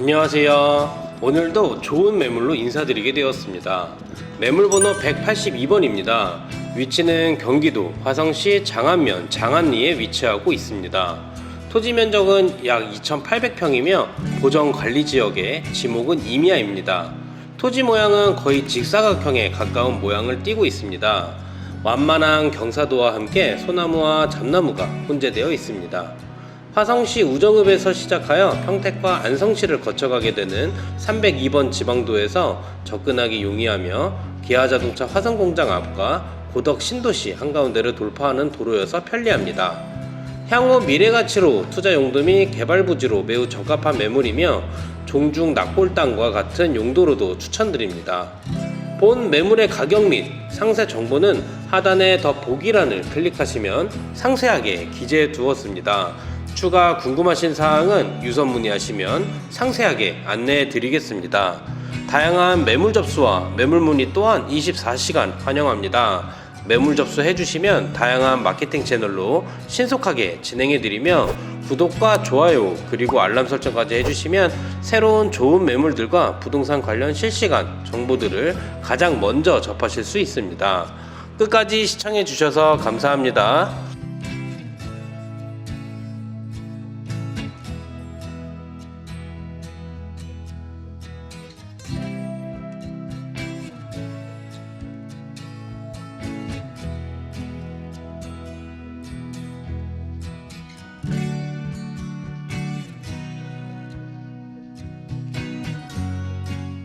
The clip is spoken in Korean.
안녕하세요. 오늘도 좋은 매물로 인사드리게 되었습니다. 매물번호 182번입니다. 위치는 경기도 화성시 장안면 장안리에 위치하고 있습니다. 토지 면적은 약 2,800평이며 보정 관리 지역의 지목은 임야입니다. 토지 모양은 거의 직사각형에 가까운 모양을 띠고 있습니다. 완만한 경사도와 함께 소나무와 잡나무가 혼재되어 있습니다. 화성시 우정읍에서 시작하여 평택과 안성시를 거쳐가게 되는 302번 지방도에서 접근하기 용이하며 기아자동차 화성공장 앞과 고덕 신도시 한가운데를 돌파하는 도로여서 편리합니다. 향후 미래 가치로 투자 용도 및 개발 부지로 매우 적합한 매물이며 종중 낙골 땅과 같은 용도로도 추천드립니다. 본 매물의 가격 및 상세 정보는 하단의 더 보기란을 클릭하시면 상세하게 기재해 두었습니다. 추가 궁금하신 사항은 유선 문의하시면 상세하게 안내해 드리겠습니다. 다양한 매물 접수와 매물 문의 또한 24시간 환영합니다. 매물 접수해 주시면 다양한 마케팅 채널로 신속하게 진행해 드리며 구독과 좋아요 그리고 알람 설정까지 해주시면 새로운 좋은 매물들과 부동산 관련 실시간 정보들을 가장 먼저 접하실 수 있습니다. 끝까지 시청해 주셔서 감사합니다.